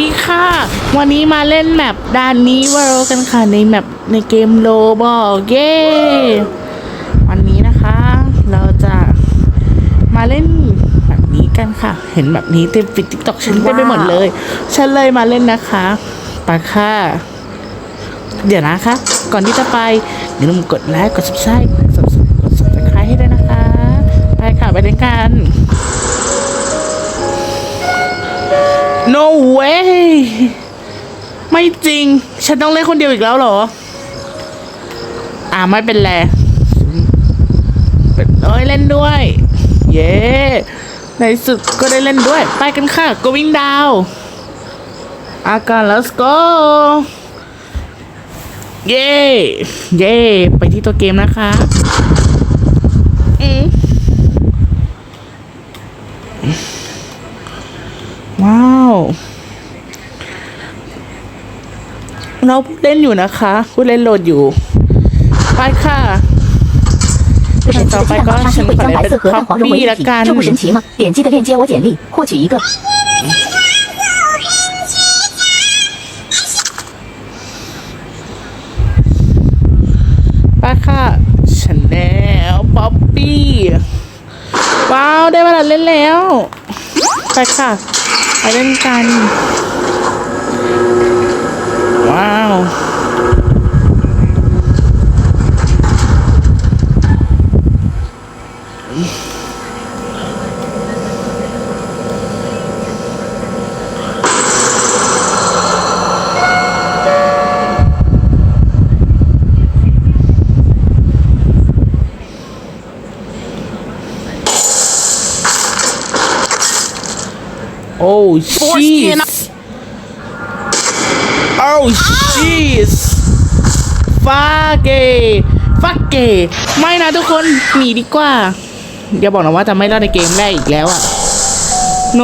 ดีค่ะ วันนี้มาเล่นแมปด่านนี้วาโรกันค่ะ ในแมปในเกมโลบอกเย้วันนี้นะคะ เราจะมาเล่นแบบนี้กันค่ะ เห็นแบบนี้เต็มฟิตติ๊กต็อกฉันเต็มไปหมดเลย ฉันเลยมาเล่นนะคะไปค่ะ เดี๋ยวนะคะ ก่อนที่จะไปอย่าลืมกดไลค์กด subscribe กด subscribe กด subscribe ให้ด้วยนะคะ ไปค่ะไปเล่นกัน no way ไม่จริง ฉันต้องเล่นคนเดียวอีกแล้วเหรอ อ่าไม่เป็นไรเป็นเอ้ยเล่นด้วย เย้ ในสุดก็ได้เล่นด้วย ไปกันค่ะ going down อาการ let's go เย้ เย้ ไปที่ตัวเกมนะคะอืมว้าว เราเล่นอยู่นะคะผู้เล่นโหลดอยู่ ไปค่ะ 不是这个鸡蛋糕沙西会将白色核弹黄融为一体，这不神奇吗？点击的链接我简历，获取一个。 ไปค่ะชาแนลป๊อปปี้ ว้าว ได้เวลาเล่นแล้ว ไปค่ะ ไป เล่นกัน ว้าว โอ้ชีสโอ้ชีสฟาเกฟักเกไม่นะทุกคนหนีดีกว่าอย่าบอกนะว่าจะไม่รอดในเกมแรกอีกแล้วอะโน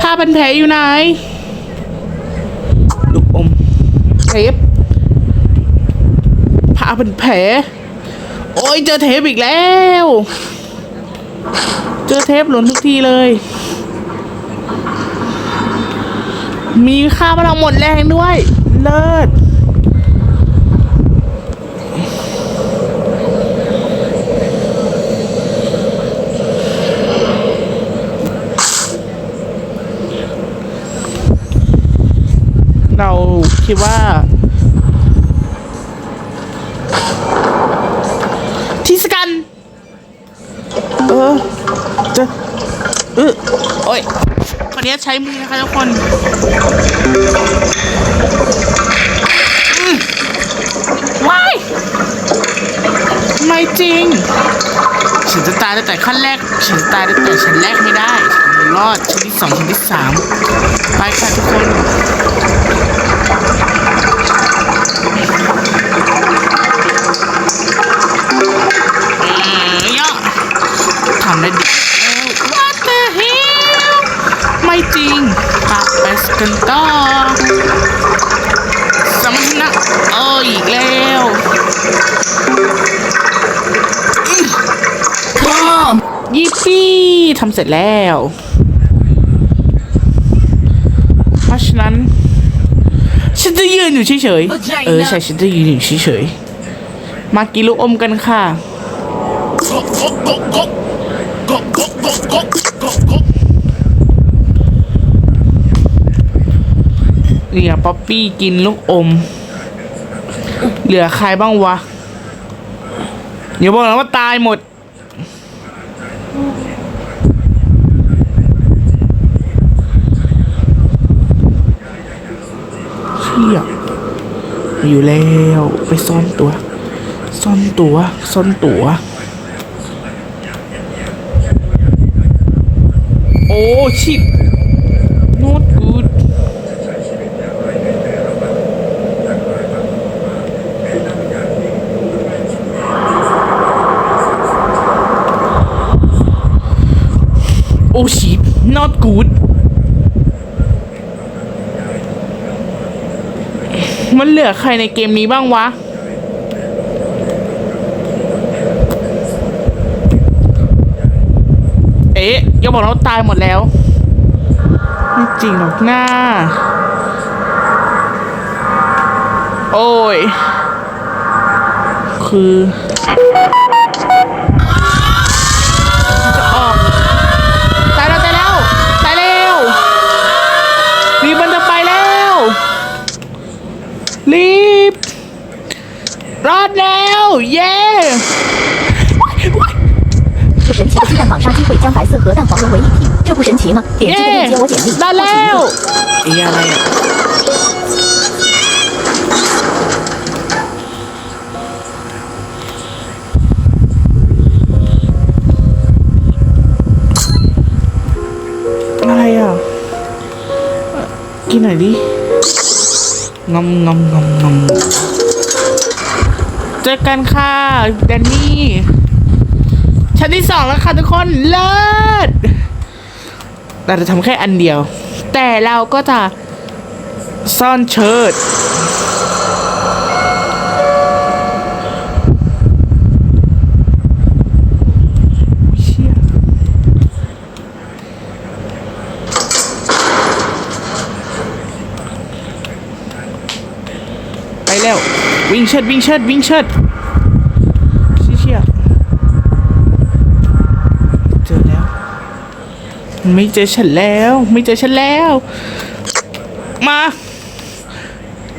ผ้าเป็นแผลอยู่ไหนลูกอมเทปผ้าเป็นแผลโอ้ยเจอเทปอีกแล้ว เจอเทปหล่นทุกทีเลย มีค่าพลังหมดแรงด้วย เลิศเราคิดว่า ทีสกัน เออ จะ เออโอ้ย ออนุญาตใช้มือนะคะทุกคนอืมว้ายไม่จริง ฉันจะตายตั้งแต่ขั้นแรก ฉันจะตายตั้งแต่ชั้นแรกไม่ได้ ฉันรอดชั้นที่สองชั้นที่สามไปค่ะทุกคนอืมเยอะทำได้ดีแล้ว What the hell ไม่จริงปะไปสกันต่อสมรรถนะเอออีกแล้วอื้อพร้อมยิปปี้ทำเสร็จแล้ว เพราะฉะนั้น ฉันจะยืนอยู่เฉยๆ เออใช่ฉันจะยืนอยู่เฉยๆ มากินลูกอมกันค่ะ เหลือป๊อปปี้กินลูกอม เหลือใครบ้างวะ เดี๋ยวบอกนะว่าตายหมด เชี่ยอยู่แล้วไปซ่อนตัว ซ่อนตัว ซ่อนตัว โอ้ชิด not good โอ้ชิด not good มัน เหลือใครในเกมนี้บ้างวะ เอ๊ะอย่าบอกนะว่าตายหมดแล้ว ไม่จริงหรอกหน้า โอ้ย คือ Oh yeah! What? 这个网上机会将白色和淡黄融为一体，这不神奇吗？点击链接我简历。来了！哎呀妈呀！ai à cái này đi ngâm ngâm ngâm ngâm เจอกันค่ะแดนนี่ชั้นที่สองแล้วค่ะทุกคนเลิศเราจะทำแค่อันเดียว แต่เราก็จะซ่อนเชิด เชี่ยไปแล้ว วิ่งเชิดวิ่งเชิดวิ่งเชิดเชี่ยเชี่ยเจอแล้ว ไม่เจอฉันแล้ว ไม่เจอฉันแล้ว มา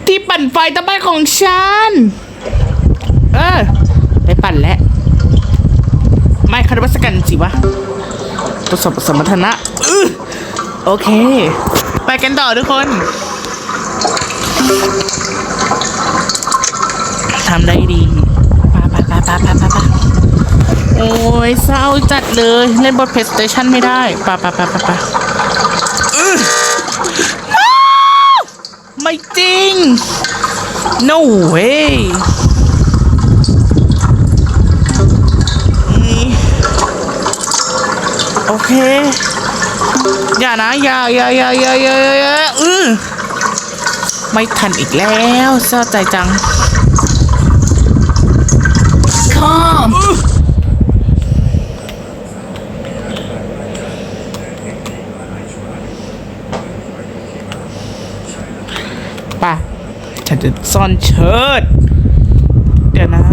ที่ปั่นไฟตะบ้านของฉัน เออไปปั่นแล้ว ไม่คาร์บัสกันสิวะทดสอบสมรรถนะออโอเค ไปกันต่อทุกคน ทำได้ดีปะปะปะปะปะปะปะโอ้ยเศร้าจัดเลยเล่นบนเพลย์สเตชันไม่ได้ปะปะปะปะปะอื้ออ้าไม่จริง no way นี่โอเค อย่านะอย่าอย่าอย่าอย่าอย่าอย่าอย่าอือไม่ทันอีกแล้วเศร้าใจจัง ชอบ ป่ะ ฉันจะซ่อนเชิด เดี๋ยวนะ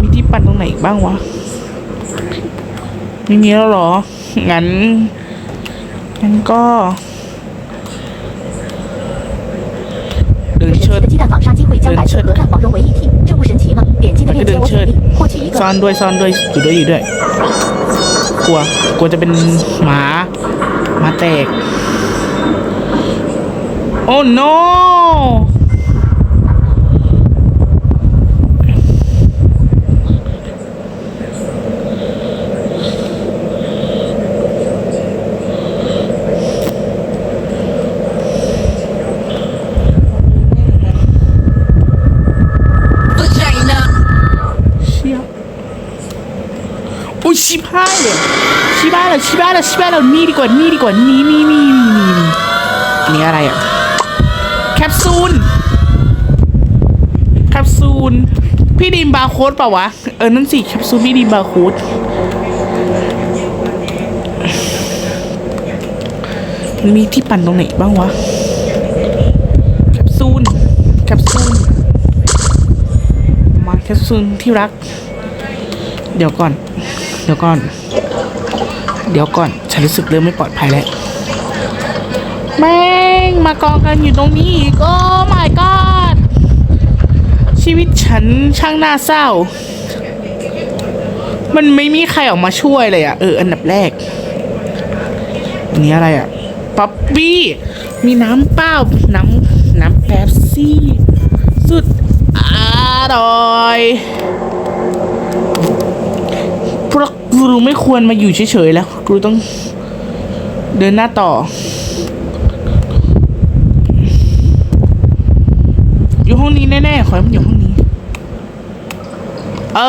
มีที่ปั่นตรงไหนบ้างวะ ไม่มีแล้วเหรอ งั้น งั้นก็ เดินเชิดเดินเชิด มันก็เดินเชิดซ่อนด้วยซ่อนด้วยอยู่ด้วยอยู่ด้วย กลัว กลัวจะเป็นหมาหมาแตก oh no บหาเลยชิบหายแล้วชิบหายแล้วชิบหายแล้วนี่ดีกว่านี่ดีกว่านี่นี่นี่นี่นี่อะไรอะแคปซูลแคปซูลพี่ดีมบาร์โค้ดเปล่าวะเออนั่นสิแคปซูลพี่ดีมบาร์โค้ดมันมีที่ปั่นตรงไหนบ้างวะแคปซูลแคปซูลมาแคปซูลที่รัก เดี๋ยวก่อน ดี๋ยวก่อน เดี๋ยวก่อน ฉันรู้สึกเริ่มไม่ปลอดภัยแล้ว แม่งมากองกันอยู่ตรงนี้อีกโอ้ my god ชีวิตฉันช่างน่าเศร้า มันไม่มีใครออกมาช่วยเลยอะเออ อันดับแรก อันนี้อะไรอะป๊อปปี้ มีน้ำเปล่า น้ำน้ำแป๊บซี่ สุดอร่อย กูรูไม่ควรมาอยู่เฉยๆแล้วกูต้องเดินหน้าต่อ อยู่ห้องนี้แน่ๆขอให้มันอยู่ห้องนี้ เอ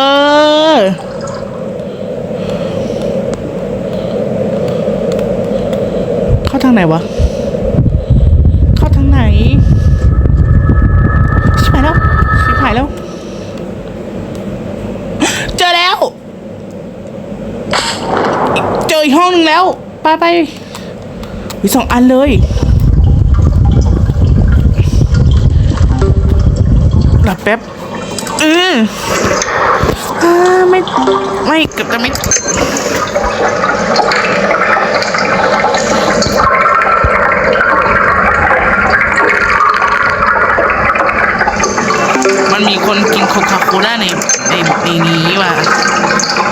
อเข้าทางไหนวะ เข้าทางไหน ชิบหายแล้ว ชิบหายแล้ว เจอแล้ว เจออีกห้องหนึงแล้ว ไปไปมีสองอันเลยหลับแป๊บ อืออ่าไม่ ไม่เกือบจะไม่มันมีคนกินโคคาโคล่าในในในนี้ว่ะ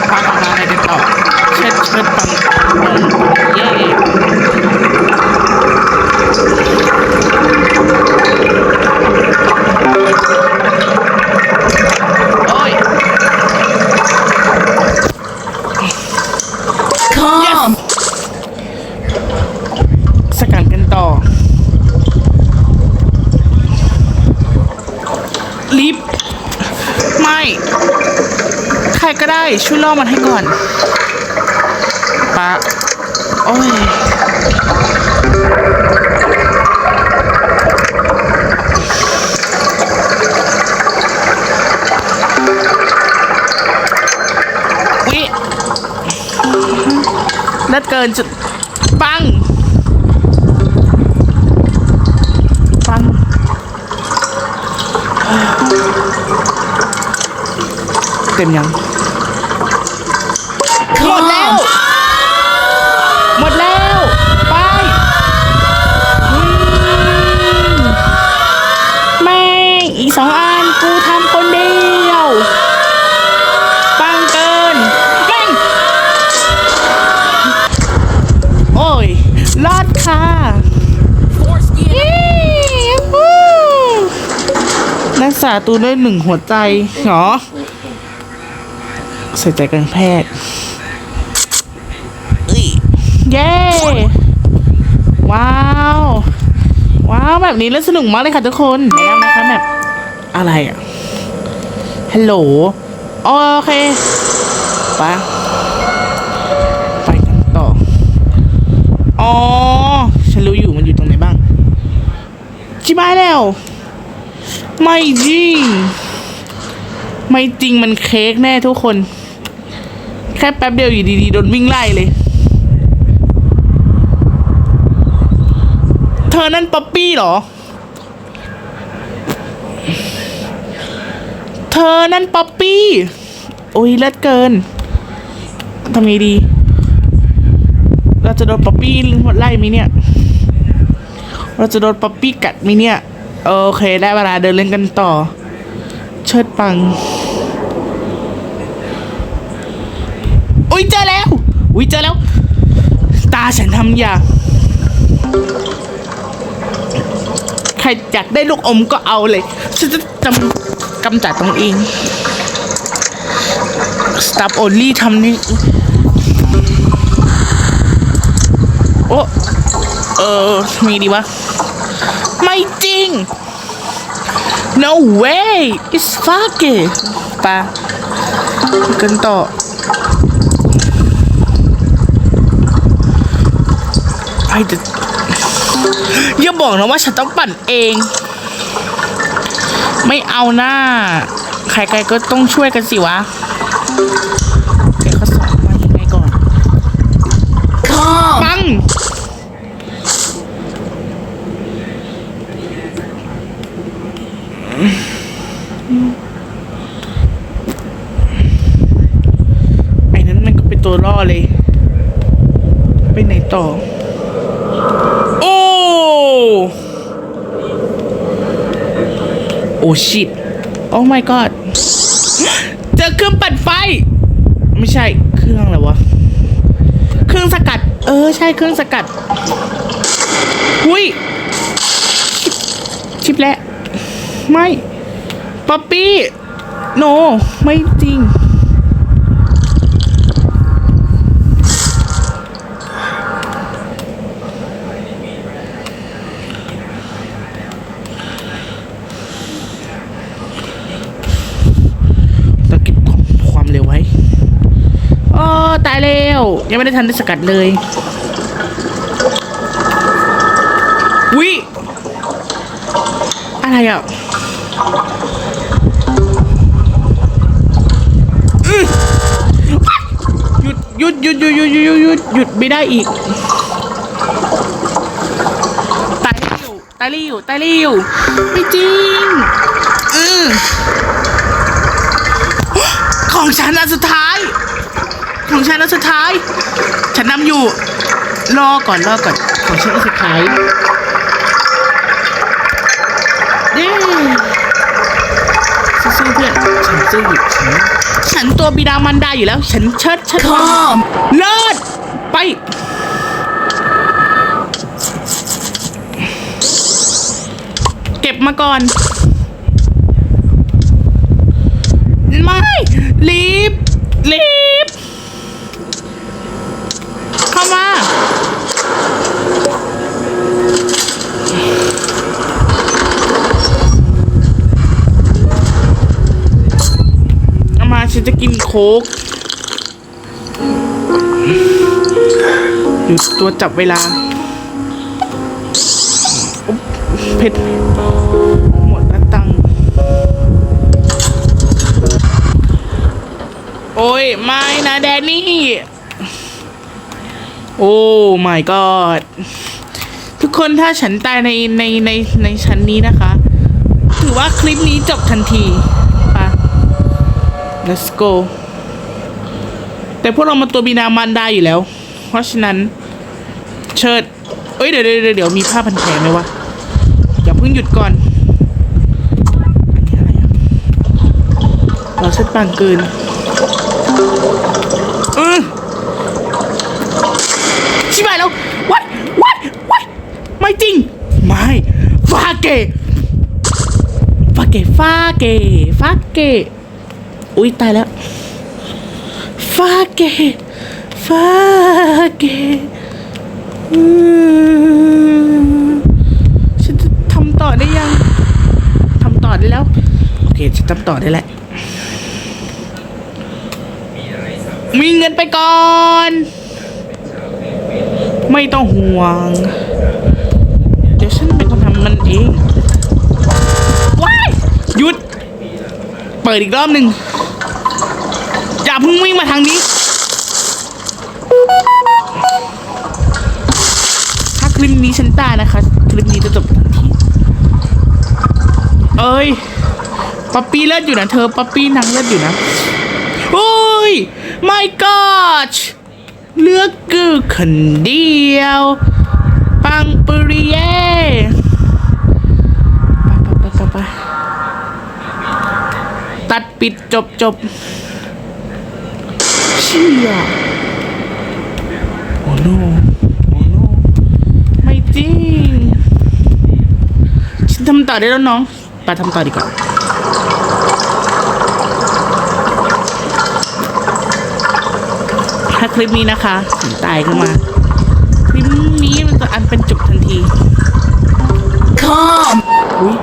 พาทำอะไรกันต่อ เชิดเชิดปังปังเย่โอ้ย yes สกัดกันต่อ ลิฟไม่ ใครก็ได้ช่วยล่อมันให้ก่อน ปะโอ้ยวิเลิศเกินจุดปัง ปังเต็มยัง หมดแล้ว หมดแล้ว ไปอืมแม่งอีกสองอันกูทำคนเดียว ปังเกินแม่งโอ้ย รอดค่ะเย้ฮู้รัก ษาตัวด้วยหนึ่งหัวใจเหรอใส่ใจการแพทย์เอ้ยเย้ ว้าว ว้าว แบบนี้เล่นสนุกมากเลยค่ะทุกคนแนะนำนะคะแบบอะไรอะ ฮัลโหล โอเคไปะไปกันต่อ อ๋อ ฉันรู้อยู่มันอยู่ตรงไหนบ้าง ชิบายแล้ว ไม่จริง ไม่จริงมันเค้กแน่ทุกคน แค่แป๊บเดียวอยู่ดีๆโดนวิ่งไล่เลย เธอนั่นป๊อปปี้เหรอ เธอนั่นป๊อปปี้โอ้ยเลิศเกินทำไงดี เราจะโดนป๊อปปี้ไล่ไหมเนี่ย เราจะโดนป๊อปปี้กัดไหมเนี่ย โอเคได้เวลาเดินเล่นกันต่อ เชิดปัง อุ้ยเจอแล้ว อุ้ยเจอแล้ว ตาฉันทำอย่างใครอยากได้ลูกอมก็เอาเลยฉันจะจำกำจัดตรงเอง Stop only ทำนี่โอ้เออมีดีวะ ไม่จริง no way it's fucking ปะกันต่อไอ้เดอย่าบอกนะว่าฉันต้องปั่นเอง ไม่เอาหน้า ใครๆก็ต้องช่วยกันสิวะเดี๋ยวเขาสอนมายังไงก่อน ปัง ไอ้นั้นมันก็เป็นตัวล่อเลย ไปไหน ต่อ โอ้ โอ้ชิตโอ้ my god เจอเครื่องปั่นไฟ ไม่ใช่เครื่องอะไรวะ เครื่องสกัด เออ ใช่เครื่องสกัด หุยชิปชิปแล้ว ไม่ ป๊อปปี้ โน ไม่จริง ต้องเก็บความความเร็วไว้โอ้ตา ยังไม่ได้ทันได้สกัดเลยวิอะไรอะหยุดหยุดหยุดหยุดหยุดหยุดหยุดหยุดหยุดไม่ได้อีกตายรีอยู่ตายรีอยู่ไม่จริงอือของฉันอันสุดท้าย ของฉันอันสุดท้าย ฉันนำอยู่ รอก่อนรอก่อน ของฉันอันสุดท้ายเย้สู้ๆเพื่อนฉันสู้อยู่ฉันฉันตัวบิดามันดาอยู่แล้ว ฉันเชิดฉันคอมเลิศไปเก็บมาก่อน ไม่รีบ รีบ เข้า มาเอามาฉันจะกินโค้กหยุดตัวจับเวลาอุ๊บเผ็ดหมดแล้วตังโอ้ย ไม่นะแดนนี่ โอ้ my god ทุกคนถ้าฉันตายในในในในชั้นนี้นะคะ ถือว่าคลิปนี้จบทันทีไปะ let's go แต่พวกเรามาตัวบินามันได้อยู่แล้ว เพราะฉะนั้น เชิด เอ้ยเดี๋ยวเดี๋ยวเดี๋ยวมีผ้าพันแผลไหมวะ อย่าเพิ่งหยุดก่อน เราเชิดปังเกินเออ ชิบหายแล้ววัดวัดวัดไม่จริง ไม่ฟาเกฟาเกฟาเกฟาเกอุ้ยตายแล้วฟาเกฟาเกะอืมฉันจะทำต่อได้ยังทำต่อได้แล้ว โอเคฉันทำต่อได้แล้วมีเงินไปก่อน ไม่ต้องห่วง เดี๋ยวฉันเป็นคนทำมันเองว้ายหยุด เปิดอีกรอบหนึ่งอย่าเพิ่งวิ่งมาทางนี้ ถ้าคลิปนี้ฉันตายนะคะ คลิปนี้จะจบทันทีเอ้ยป๊อปปี้เลิศอยู่นะเธอป๊อปปี้นางเลิศอยู่นะโอ้ย my god เลือกกือคนเดียว ปังปุริเย่ไปไปไปไปตัดปิดจบจบเชี่ยโอ้โนโอ้โนไม่จริงฉันทำต่อได้แล้วน้อง ไปทำต่อดีกว่า ถ้าคลิปนี้นะคะถึงตายขึ้นมาคลิปนี้มันจะอันเป็นจบทันทีคอมอุ้ย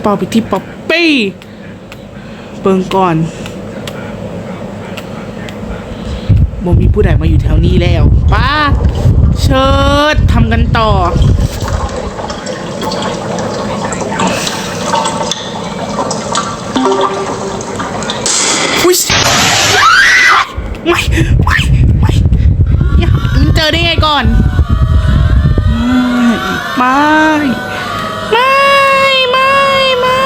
เป่าไปที่ป๊อปปี้เบิงก่อนบ่มีผู้ใดมาอยู่แถวนี้แล้วป้าเชิดทำกันต่อ อุ้ยไม่ไม่ไม่อย่าเจอได้ไงก่อน ไม่ ไม่ ไม่ ไม่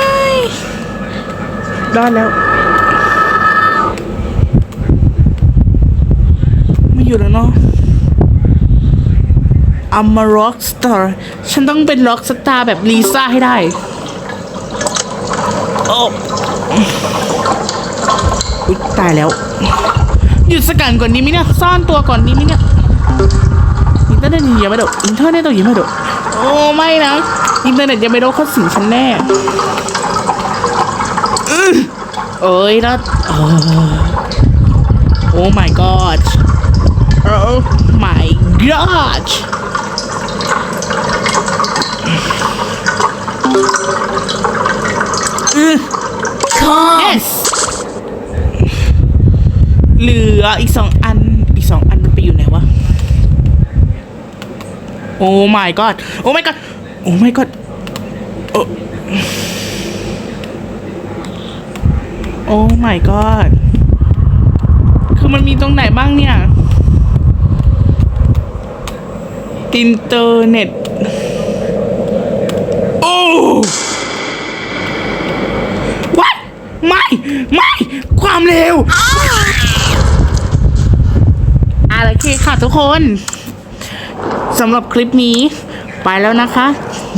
รอดแล้ว ไม่อยู่แล้วเนาะ I'm a rock star ฉันต้องเป็น rock star แบบลิซ่าให้ได้ โอ้อุ๊ยตายแล้ว หยุดสกัดก่อนนี้มิเนี่ย ซ่อนตัวก่อนนี้มิเนี่ยอินเทอร์เน็ตยังไม่โดดอินเทอร์เน็ตยังไม่ โดดโอ้ไม่นะอินเทอร์เน็ตยังไม่โดดเขาสิงฉันแน่อื้อเอ้ยนะเออโอ้ my god โอ้ my god อื้อคอม yes เหลืออีกสอง โอ้ my god โอ้ my god โอ้ my god โอ้ my god คือมันมีตรงไหนบ้างเนี่ยอินเทอร์เน็ต โอ้วัดไม่ ไม่ ความเร็วอะไรโอค่ะทุกคน สำหรับคลิปนี้ ไปแล้วนะคะ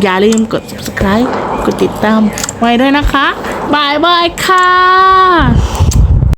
อย่าลืมกด subscribe กดติดตามไว้ด้วยนะคะบายบายค่ะ